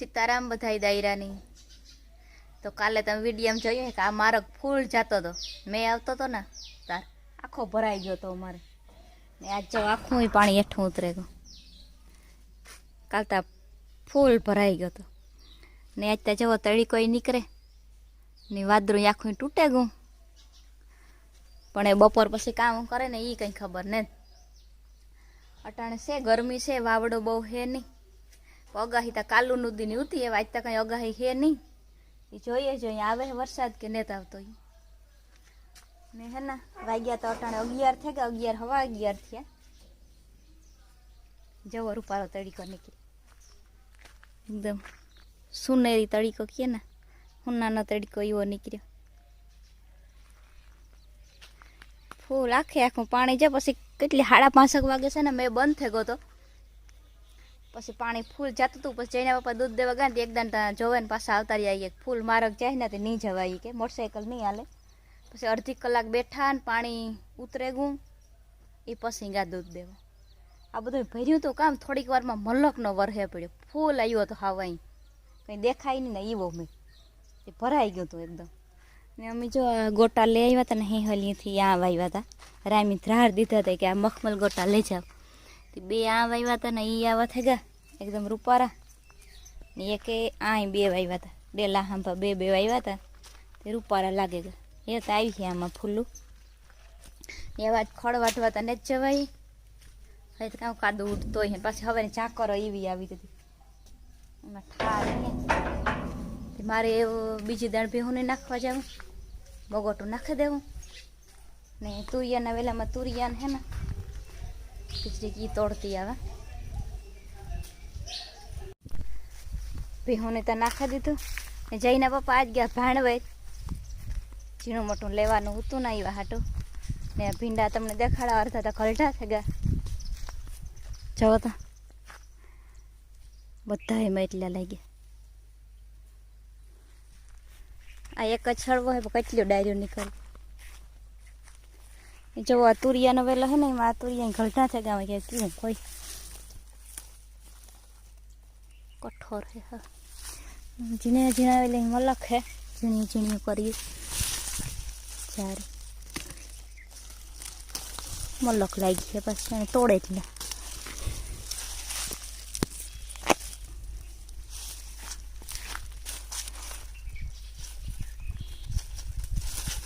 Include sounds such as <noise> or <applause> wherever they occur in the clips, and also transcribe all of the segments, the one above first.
સીતારામ બધાય દાયરાની. તો કાલે તમે વિડીયામાં જોયું કે આ મારો ફૂલ જતો હતો મેં આવતો હતો ને, તાર આખો ભરાઈ ગયો હતો અમારે. ને આજ જો આખું પાણી હેઠું ઉતરે ગયું. કાલ તા ફૂલ ભરાઈ ગયો હતો ને આજ ત્યાં જવો તળી નીકળે. ને વાદળું આખું તૂટે ગયું. પણ એ બપોર પછી કામ કરે ને એ કંઈ ખબર ને. અટાણે છે, ગરમી છે, વાવડો બહુ હે નહીં. અગાહી તો કાલુ નુદીની ઉતી, એવા આજ તો કંઈ અગાહી હે નહીં. એ જોઈએ જો અહીંયા આવે વરસાદ કે નેતા આવતો. ને હે ને, વાગ્યા તો અટાણે અગિયાર થયા કે અગિયાર હવા અગિયાર થયા. જવો રૂપારો તડીકો નીકળી. એકદમ સુનેરી તડીકો કીએ ને હુનાનો તડીકો એવો નીકળ્યો. ફૂલ આખે આખું પાણી છે પછી કેટલી સાડા પાંચક વાગે છે ને મેં બંધ થઈ ગયો તો પછી પાણી ફૂલ જતું હતું પછી જઈને પપ્પા દૂધ દેવા ગયા ને તે એકદમ ત્યાં જોવે ને પાછા આવતારી આવીએ. ફૂલ મારક જાય ને તે નહીં જવાય કે મોટરસાઇકલ નહીં હાલે. પછી અડધી કલાક બેઠા ને પાણી ઉતરે ગયું એ પછી ગયા દૂધ દેવા. આ બધું ભર્યું તો કામ, થોડીક વારમાં મલકનો વરહે પડ્યો. ફૂલ આવ્યો હતો હાવાઈ. કંઈ દેખાય નહીં ને એવો મેં. એ ભરાઈ ગયું હતું એકદમ. ને અમે જો આ ગોટા લઈ આવ્યા હતા ને હેહલીથી આ આવ્યા હતા. રામી ધ્રાર દીધા હતા કે આ મખમલ ગોટા લઈ જાઓ. તે બે આ આવ્યા હતા ને એ આવા થઈ ગયા એકદમ રૂપારા. ને એક એ આ બે વાવ્યા હતા. બે લાહાંભા, બે બે વાવ્યા હતા. તે રૂપારા લાગે ગયા એ તો આવી છે આમાં ફૂલું. એવા જ ખડ વાટવા હતા ને જ જવાય. હવે તો કાંઈ કાદો ઉઠતો હોય ને પાછી હવે ચાકરો એવી આવી હતી. એમાં ઠાર ને તે મારે એવું બીજી દાણ ભેહુંને નાખવા જવું. બગોટું નાખી દેવું. ને તુરિયાના વેલામાં તુરિયાને હે ને, ખીચડી કી તોડતી આવે. ભેહુંને તો નાખી દીધું. ને જઈને પપ્પા આજ ગયા ભાણવાય ઝીણું મોટું લેવાનું હતું ના એવા હાટું. ને ભીંડા તમને દેખાડા અડધા તો ઘલઢા થઈ ગયા. જવો તો. બધા એમાં એટલા લાગ્યા. આ એક જ છળવો હોય કેટલો ડાયરો નીકળે. જો આ તુરિયાનો વેલો હે ને, એમાં આ તુરિયા ઘલટા થઈ ગયા કે કેવું કોઈ કઠોર હે હા. ઝીણે ઝીણા વેલે મલક હે ઝીણી ઝીણી કરીએ જ્યારે મલક લાગી છે પછી એને તોડે એટલે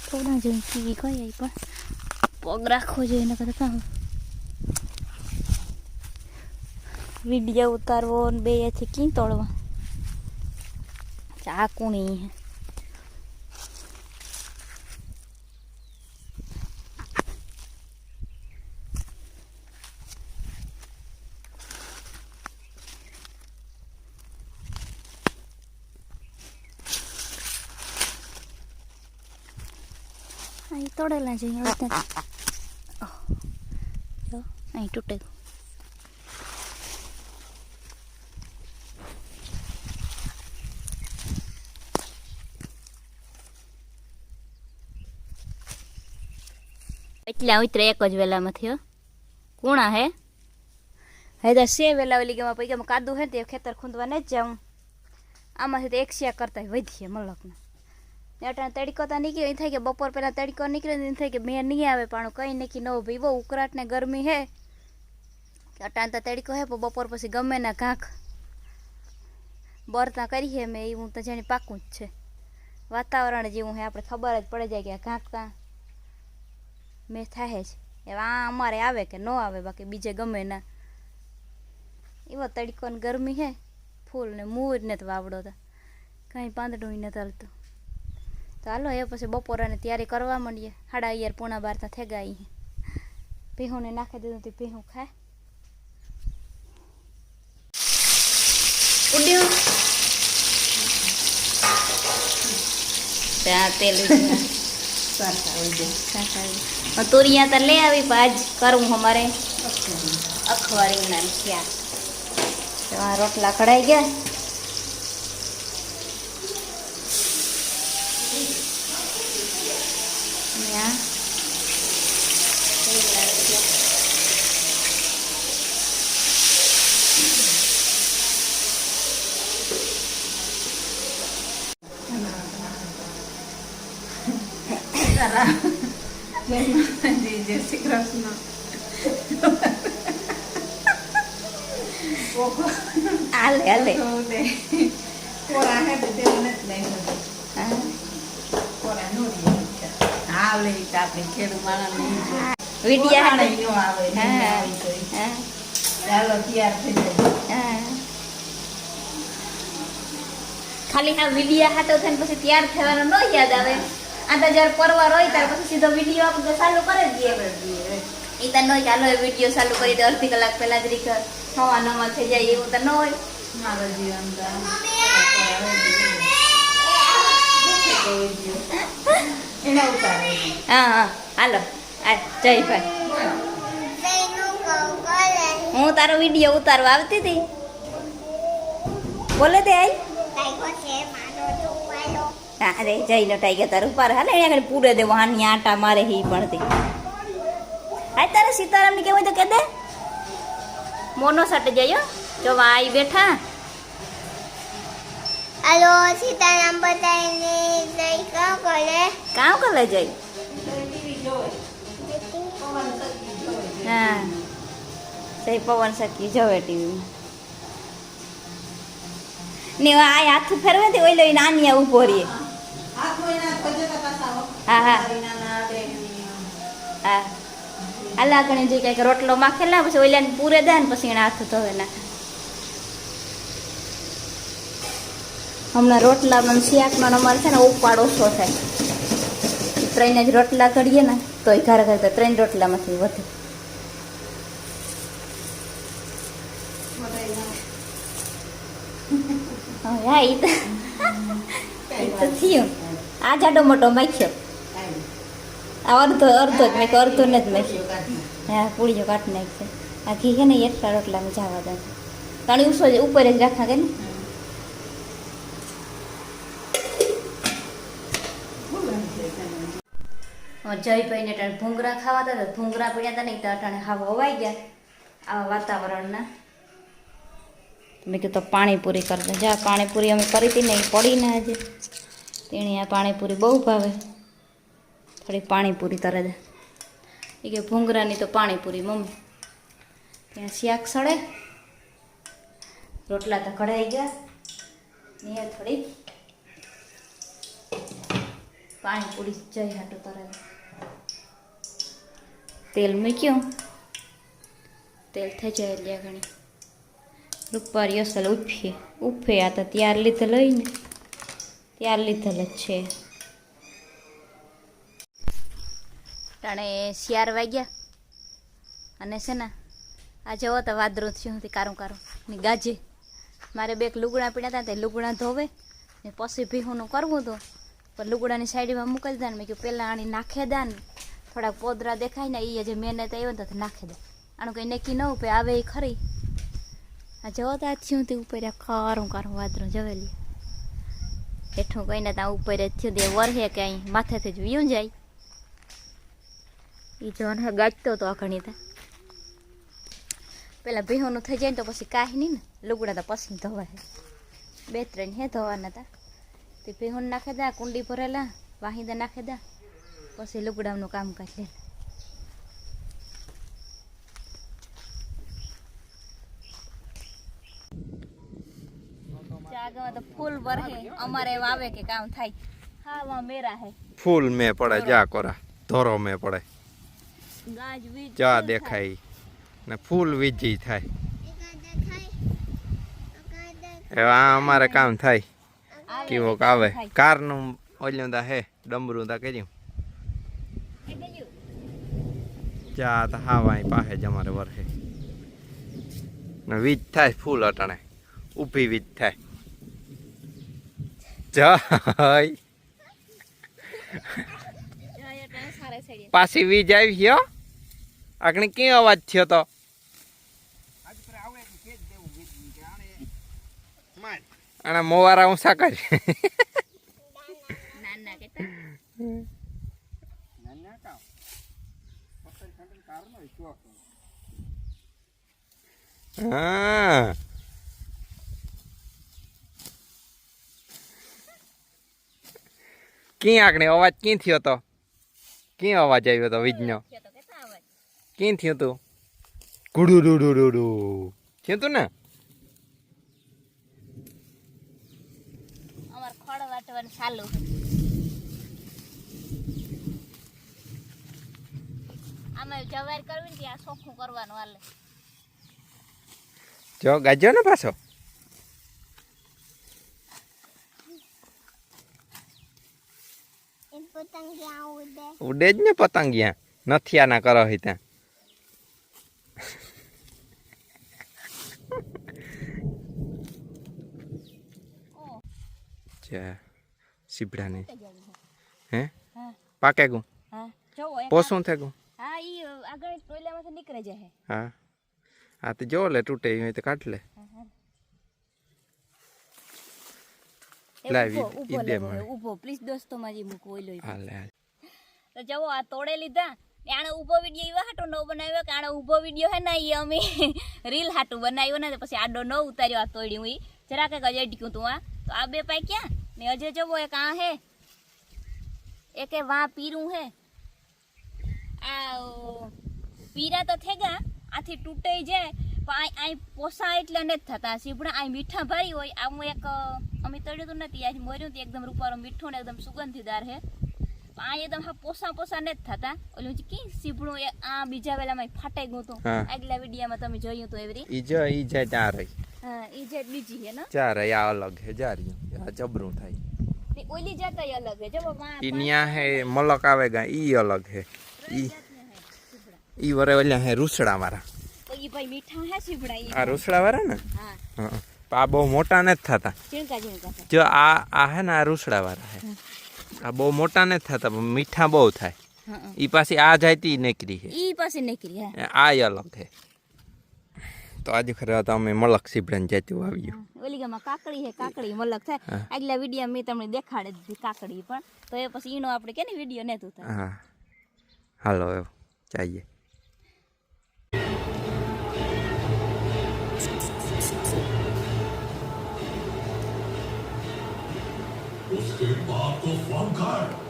થોડા જેમ કીવી કઈ પણ પગ રાખવો જોઈએ એના કામ વીડિયો ઉતારવો ને બે એથી કી તોડવા ચાકુણી હે અહીં તોડેલા છે અહીંયા બધા ઓહ, જો અહીં તૂટે એટલા ત્રે એક જ વેલામાંથી હો કુણા હે? હે તો સે વેલા વેલી ગેમાં પૈકી કાદુ હે તે ખેતર ખૂંદવા ન જ જાઉં. આમાંથી તો એક શિયા કરતા વધીએ મલકના. અટાણે તડકો તો નીકળ્યો એ થાય કે બપોર પહેલાં તડકો નીકળ્યો ને થાય કે મેં નહીં આવે, પણ કંઈ નહીં ન ભાઈ બહુ ઉકળાટ ને ગરમી હે. અટાણે તો તડકો હે, પણ બપોર પછી ગમે ના ઘાંખ બરતા કરીએ મેં એવું તો જાણે પાકું જ છે. વાતાવરણ જેવું હે, આપણે ખબર જ પડી જાય કે આ ઘાંકતા મેં થાય જ. એવા આ અમારે આવે કે ન આવે બાકી બીજે ગમે ના. એવો તડકો ને ગરમી હે. ફૂલ ને મૂર ને તો વાવડો તો. કાંઈ પાંદડું નથી હાલતું. તો હાલો એ પછી બપોરાને તૈયારી કરવા માંડીએ. સાડા અગિયાર પૂણા બાર ત્યાં થઈ ગયા અહીં ભેહુંને નાખી દીધું તે ભેહું ખાય ઉડ્યું. ત્યાં તેલ તુરિયા તો લઈ આવી ભાજ કરવું અમારે. અખબારી ના થયા. તો આ રોટલા કઢાઈ ગયા. અને આ તેલના રોટલા. જય માતાજી જય શ્રી કૃષ્ણ હાલે હાલે કોરા હે તો તે હા. કોરા નો રહે. હા લે તો આપણે ખેડૂ માણસ નહીં વિડિયા નો આવે નહીં હા આવે તો ઈ. હા ચાલો તૈયાર થઈ જાય હા. ખાલી આ વિડિયા થઈને પછી તૈયાર થવાનો ન યાદ આવે આ તો જ્યારે પરવાર હોય ત્યારે પછી સીધો વીડિયો આપણે ચાલુ કરી દઈએ એ તો ન હોય ચાલો વીડિયો ચાલુ કરી દે અડધી કલાક પહેલા જ રીખ હવા નવા થઈ જાય એવું તો ન હોય. મારો જીવન તો હા હા. હાલો. આ જય ભાઈ. હું તારો વીડિયો ઉતારવા આવતી હતી? બોલે તે આઈ. અરે જઈ લો ટાઈગર તારું ઉપર હાલે અહીંયા આગળ પૂરે દે વાહની આટા મારે હી પડતી. આ તારે સીતારામની કેવું તો કે દે. મોનો સટ જયો જો આઈ બેઠા. હલો સીતારામ બતાવીને જઈ કામ કરે. કામ કરે જઈ હા. સહી પવન સકી જોવે ટીવી ને આ હાથ ફેરવે તે ઓઈ લઈ નાની ઊભો રહીએ હા હા. હા. આલા કણે જે કંઈક રોટલો માખેલા પછી ઓલાને પૂરે દે ને પછી એના હાથ ધોવે ના હમણાં રોટલા મને શિયાકમાં અમારે છે ને ઉપાડ ઓછો થાય. ત્રણ જ રોટલા કરીએ ને તો એ ઘરે ઘરે ત્રણ રોટલામાંથી વધે. <laughs> હા એ <laughs> તો થયું. આ જાડો મોટો માખ્યો. આ અડધો અડધો જ મેં કહ્યું, અડધો ને જ મેખ્યો હા પૂળીઓ કાઢી નાખશે આ ઘી છે ને એટલા રોટલામાં જવા દે. તાણી ઉસો જ ઉપર જ રાખા કે ને. જયભાઈને અટાણે ભૂંગરા ખાવા હતા તો ભૂંગરા પડ્યા હતા ને તો અટાણે હાવ હવાઈ ગયા આવા વાતાવરણના. મેં કીધું તો પાણીપુરી કરતા જા પાણીપુરી અમે કરી હતી ને એ પડી ને આજે. તેણી આ પાણીપુરી બહુ ભાવે. થોડી પાણીપુરી તરે દે એ કે ભૂંગરાની તો પાણીપુરી મમ્મી. ત્યાં શાક સડે. રોટલા તો કઢાઈ ગયા. ને થોડી પાણીપુરી જઈ હાટું તરે તેલ મૂક્યું. તેલ થઈ જાય એટલે ઘણી. રૂપારી અસલ ઉફે ઉફે આ તો ત્યાર લીધેલ હોય ને. ત્યાર લીધેલ જ છે. ટાણે શિયાર વાગ્યા. અને છે ને, આ જવો તો વાદરું થયું હતી કારું કારું. ને ગાજે. મારે બે લુગડા પીડ્યા હતા તે લુગડા ધોવે. ને પછી ભીહુંનું કરવું હતું. પણ લુગડાની સાઈડમાં મૂકી દે ને મેં કહ્યું પહેલાં આણી નાખે દે ને. થોડાક પોદરા દેખાય ને એ જે મહેનત આવ્યો ને તો નાખી દે. આનું કંઈ નક્કી ન ઉપે આવે એ ખરી. આ જવો તો આ થયું તે ઉપર આ કારું વાદરું જવેલી હેઠું કહીને ત્યાં ઉપર જ થયું તે વરહે કે અહીં માથેથી જ વીયું જાય. એ જોન ગાજતો હતો આ ઘણી પેલા ભીહોનું થઈ જાય ને તો પછી કાંઈ નહીં ને, લુગડા તો પછી ધોવાય બે ત્રણ હે ધોવાના હતા તે ભીહોન નાખે દા, કુંડી ભરેલા, વાહિંદા નાખે દા, પછી લુગડાનું તો કે કામ થાય. હા મેરા હે. ફૂલ મેં પડે, જા કોરા, ધોરો મેં પડે. ચા દેખાય. ને ફૂલ વીજી થાય. એવા આ અમારે કામ થાય. કેવો આવે. કારનું ઓલ્યું દા હે ડમરું દા કર્યું. ચા તો હાવા પાસે જ અમારે વરહે. ને વીજ થાય ફૂલ અટાણે. ઊભી વીજ થાય. જય. પાછી વીજ આવી ગયો આગળ કે અવાજ થયો તો? અને મોવારા ઊંસા કરી હા. ક્યાં આગળ? અવાજ ક્યાં થયો તો? ક્યાં અવાજ આવ્યો હતો વીજનો ક્યાં થયું તું? ગુડુ ડુ ડુ ડુ ડુ થયું તું ને? અમાર ખડ વાટવાનું ચાલુ. આમાં જવાર ને ત્યાં ચોખ્ખું કરવાનું હાલે. જો ગાજ્યો ને પાછો? પતંગ ઉડે? ઉડે જ ને પતંગિયા નથી આના કરો હી ત્યાં. જા સીબડાને. હે? હા. પાકે ગું હા. પોસું થઈ ગું હા ઈ આગળ ટોયલામાંથી નીકળે જાય હા. હા. તો જો લે તૂટે હોય તો કાઢ લે. લાવી, ઈ દે મને. ઊભો પ્લીઝ દોસ્તો માજી મૂકો ઓઈલો ઈ. હાલે હાલે. તો જવો આ તોડે લીધા. આણે ઊભો વીડિયો એવા હાટો નો બનાવ્યો કે આણે ઊભો વીડિયો હે ને ઈ અમે <laughs> રીલ હાટું બનાવ્યો ને પછી આડો નો ઉતાર્યો આ તોડ્યું ઈ. જરા કે અજય ટીક્યું તું આ તો આ બે પાઈ ક્યાં? ને અજે જવો એક આ હે એક વા પીરું હે. આ પીરા તો થેગા આથી તૂટે જાય પણ આ પોસા એટલે નથી થતા. સીપડા આ મીઠા ભરી હોય આમ એક અમે તળ્યું તો નથી આજ મોર્યું હતું એકદમ રૂપારો મીઠો ને એકદમ સુગંધીદાર હે. પણ આ એકદમ હા પોસા પોસા નથી થતા. ઓલું કે સીપડું આ બીજા વેલામાં ફાટાઈ ગયું હતું આગલા વિડીયામાં તમે જોયું હતું એવી રીતે. ઈ જો ઈ જાય ત્યાં રહી. હા એ જે બીજી હે ને ચાર રહી આ અલગ હે જા રહ્યું આ જબરું થાય ને ઓલી જાતા અલગ હે જો માં ઈ ન્યા હે મલક આવે ગા ઈ અલગ હે ઈ ઈ વરે ઓલ્યા હે રૂસડા વાળા તો ઈ ભાઈ મીઠા હે સીપડા ઈ આ રૂસડા વાળા ને હા હા આ બહુ મોટા નથી થતા ઝીણકા ઝીણકા છે જો આ આ હે ને આ રૂસડા વાળા હે આ બહુ મોટા નથી થતા પણ મીઠા બહુ થાય હા ઈ પાછી આ જાય તી નીકળી હે ઈ પાસે નીકળી હા આ ય અલગ હે તો આજે ખરે તો અમે મલક સીબડાને જતું આવ્યું ઓલી ગામમાં કાકડી હે કાકડી મલક થાય હા. આગલા વિડીયો મેં તમને દેખાડે જ દીધી કાકડી પણ તો એ પછી ઈનો આપણે કે ને વિડીયો નતું થાય હા હાલો એવું ચાઈએ उसके बाप को फोन कर